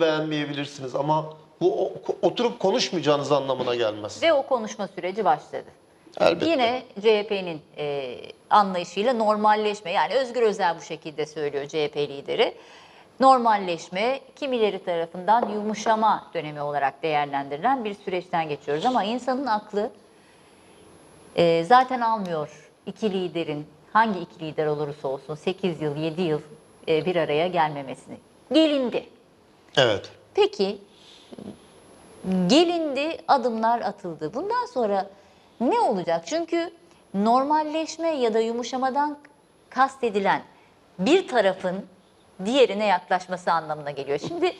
beğenmeyebilirsiniz ama bu o- oturup konuşmayacağınız anlamına gelmez. Ve o konuşma süreci başladı. Elbette. Yine CHP'nin e, anlayışıyla normalleşme yani Özgür Özel bu şekilde söylüyor CHP lideri. Normalleşme kimileri tarafından yumuşama dönemi olarak değerlendirilen bir süreçten geçiyoruz ama insanın aklı e, zaten almıyor iki liderin hangi iki lider olursa olsun 8 yıl 7 yıl e, bir araya gelmemesini. Gelindi. Evet. Peki gelindi, adımlar atıldı. Bundan sonra ne olacak? Çünkü normalleşme ya da yumuşamadan kastedilen bir tarafın diğerine yaklaşması anlamına geliyor. Şimdi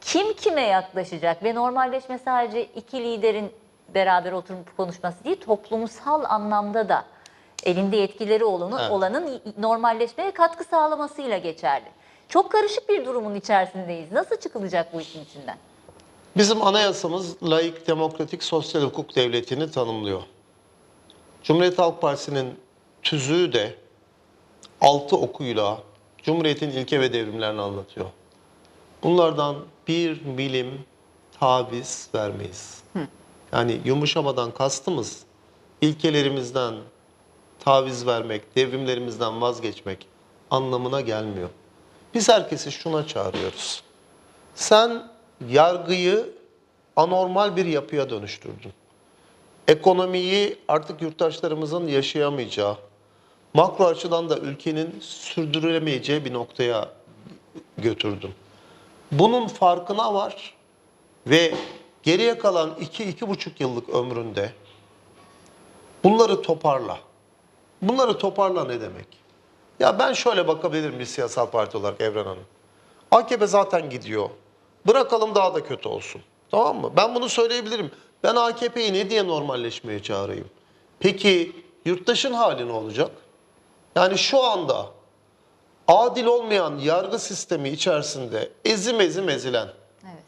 kim kime yaklaşacak ve normalleşme sadece iki liderin beraber oturup konuşması değil, toplumsal anlamda da elinde yetkileri olanın, Evet. olanın normalleşmeye katkı sağlamasıyla geçerli. Çok karışık bir durumun içerisindeyiz. Nasıl çıkılacak bu işin içinden? Bizim anayasamız laik, demokratik, sosyal hukuk devletini tanımlıyor. Cumhuriyet Halk Partisi'nin tüzüğü de altı okuyla Cumhuriyet'in ilke ve devrimlerini anlatıyor. Bunlardan bir milim taviz vermeyiz. Yani yumuşamadan kastımız ilkelerimizden taviz vermek, devrimlerimizden vazgeçmek anlamına gelmiyor. Biz herkesi şuna çağırıyoruz. Sen yargıyı anormal bir yapıya dönüştürdün. Ekonomiyi artık yurttaşlarımızın yaşayamayacağı, makro açıdan da ülkenin sürdürülemeyeceği bir noktaya götürdün. Bunun farkına var ve geriye kalan 2-2,5 yıllık ömründe bunları toparla. Bunları toparla ne demek? Ya ben şöyle bakabilirim bir siyasal parti olarak Evren Hanım. AKP zaten gidiyor. Bırakalım daha da kötü olsun. Tamam mı? Ben bunu söyleyebilirim. Ben AKP'yi ne diye normalleşmeye çağırayım? Peki yurttaşın hali ne olacak? Yani şu anda adil olmayan yargı sistemi içerisinde ezim ezim ezilen, Evet.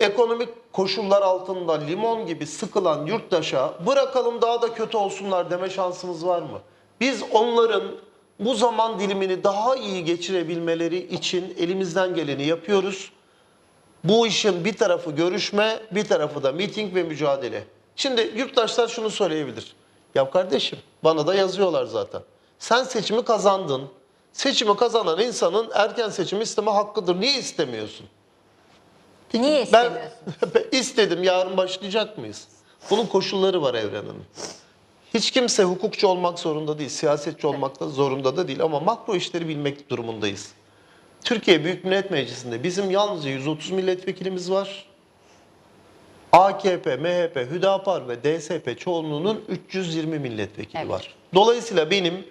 ee, ekonomik koşullar altında limon gibi sıkılan yurttaşa bırakalım daha da kötü olsunlar deme şansımız var mı? Biz onların bu zaman dilimini daha iyi geçirebilmeleri için elimizden geleni yapıyoruz. Bu işin bir tarafı görüşme, bir tarafı da miting ve mücadele. Şimdi yurttaşlar şunu söyleyebilir. Ya kardeşim bana da yazıyorlar zaten. Sen seçimi kazandın. Seçimi kazanan insanın erken seçim isteme hakkıdır. Niye istemiyorsun? Niye Ben istemiyorsun? istedim yarın başlayacak mıyız? Bunun koşulları var Evren Hanım. Hiç kimse hukukçu olmak zorunda değil, siyasetçi olmak da zorunda da değil ama makro işleri bilmek durumundayız. Türkiye Büyük Millet Meclisi'nde bizim yalnızca 130 milletvekilimiz var. AKP, MHP, Hüdapar ve DSP çoğunluğunun 320 milletvekili Evet. var. Dolayısıyla benim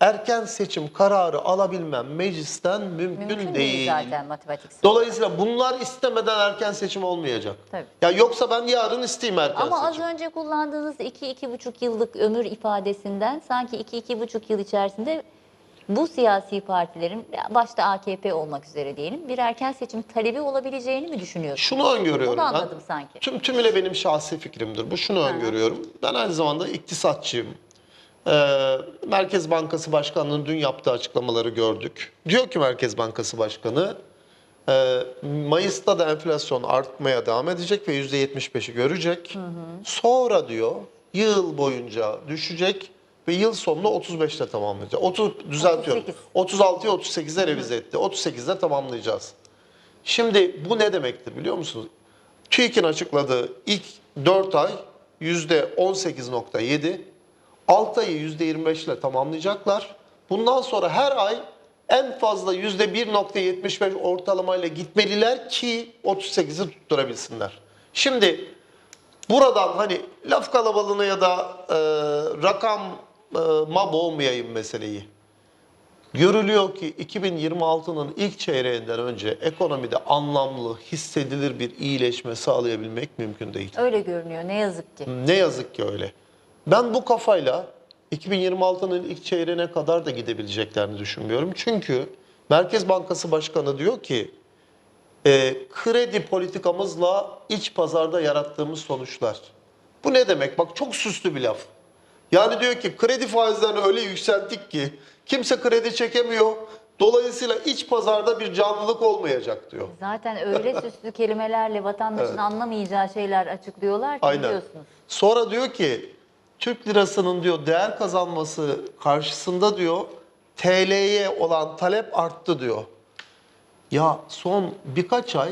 erken seçim kararı alabilmem meclisten mümkün, Mümkün değil değil. zaten matematiksel. Dolayısıyla bunlar istemeden erken seçim olmayacak. Tabii. Ya yoksa ben yarın isteyeyim erken Ama az seçim. önce kullandığınız 2-2,5 yıllık ömür ifadesinden sanki 2-2,5 yıl içerisinde bu siyasi partilerin başta AKP olmak üzere diyelim bir erken seçim talebi olabileceğini mi düşünüyorsunuz? Şunu öngörüyorum ben. anladım sanki. Tüm tümüyle benim şahsi fikrimdir. Bu şunu öngörüyorum. Ben aynı zamanda iktisatçıyım. Ee, Merkez Bankası Başkanı'nın dün yaptığı açıklamaları gördük. Diyor ki Merkez Bankası Başkanı, e, Mayıs'ta da enflasyon artmaya devam edecek ve %75'i görecek. Sonra diyor yıl boyunca düşecek ve yıl sonunu 35'te tamamlayacak. 30 düzeltiyorum. 38. 36'ya 38'e revize etti. 38'de tamamlayacağız. Şimdi bu ne demektir biliyor musunuz? TÜİK'in açıkladığı ilk 4 ay %18.7, 6 ayı %25 ile tamamlayacaklar. Bundan sonra her ay en fazla %1.75 ortalamayla gitmeliler ki 38'i tutturabilsinler. Şimdi buradan hani laf kalabalığına ya da e, rakama boğmayayım meseleyi. Görülüyor ki 2026'nın ilk çeyreğinden önce ekonomide anlamlı, hissedilir bir iyileşme sağlayabilmek mümkün değil. Öyle görünüyor ne yazık ki. Ne yazık ki öyle. Ben bu kafayla 2026'nın ilk çeyreğine kadar da gidebileceklerini düşünmüyorum. Çünkü Merkez Bankası Başkanı diyor ki e, kredi politikamızla iç pazarda yarattığımız sonuçlar. Bu ne demek? Bak çok süslü bir laf. Yani diyor ki kredi faizlerini öyle yükselttik ki kimse kredi çekemiyor. Dolayısıyla iç pazarda bir canlılık olmayacak diyor. Zaten öyle süslü kelimelerle vatandaşın Evet. anlamayacağı şeyler açıklıyorlar ki Aynen. biliyorsunuz. Sonra diyor ki Türk lirasının diyor değer kazanması karşısında diyor TL'ye olan talep arttı diyor. Ya son birkaç ay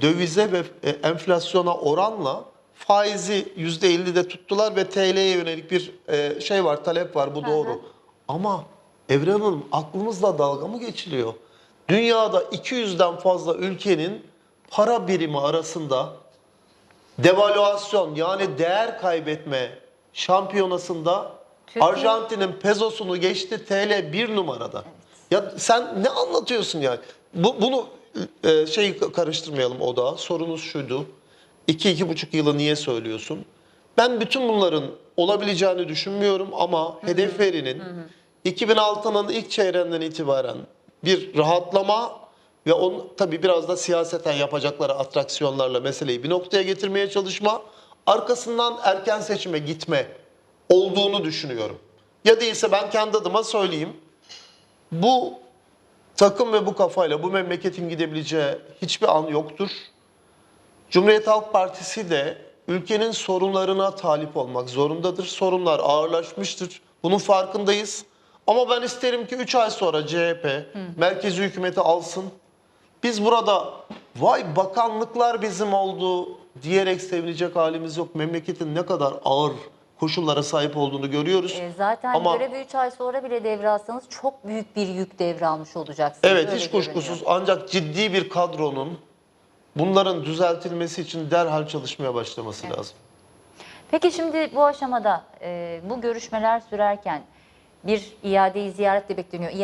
dövize ve e, enflasyona oranla faizi %50'de tuttular ve TL'ye yönelik bir e, şey var, talep var bu hı. doğru. Ama Evren Hanım aklımızla dalga mı geçiliyor? Dünyada 200'den fazla ülkenin para birimi arasında devalüasyon yani değer kaybetme şampiyonasında Arjantin'in pezosunu geçti TL bir numarada. Ya sen ne anlatıyorsun yani? Bu, bunu e, şey karıştırmayalım o da. Sorunuz şuydu. İki, iki buçuk yılı niye söylüyorsun? Ben bütün bunların olabileceğini düşünmüyorum ama hedef verinin 2006'nın ilk çeyreğinden itibaren bir rahatlama ve onu tabii biraz da siyaseten yapacakları atraksiyonlarla meseleyi bir noktaya getirmeye çalışma, arkasından erken seçime gitme olduğunu düşünüyorum. Ya değilse ben kendi adıma söyleyeyim. Bu takım ve bu kafayla bu memleketin gidebileceği hiçbir an yoktur. Cumhuriyet Halk Partisi de ülkenin sorunlarına talip olmak zorundadır. Sorunlar ağırlaşmıştır. Bunun farkındayız. Ama ben isterim ki 3 ay sonra CHP merkezi hükümeti alsın. Biz burada vay bakanlıklar bizim oldu diyerek sevinecek halimiz yok. Memleketin ne kadar ağır koşullara sahip olduğunu görüyoruz. E, zaten Ama- görevi 3 ay sonra bile devralsanız çok büyük bir yük devralmış olacaksınız. Evet Öyle hiç kuşkusuz görünüyor. ancak ciddi bir kadronun bunların düzeltilmesi için derhal çalışmaya başlaması lazım. Peki şimdi bu aşamada e, bu görüşmeler sürerken bir iadeyi ziyaret de bekleniyor.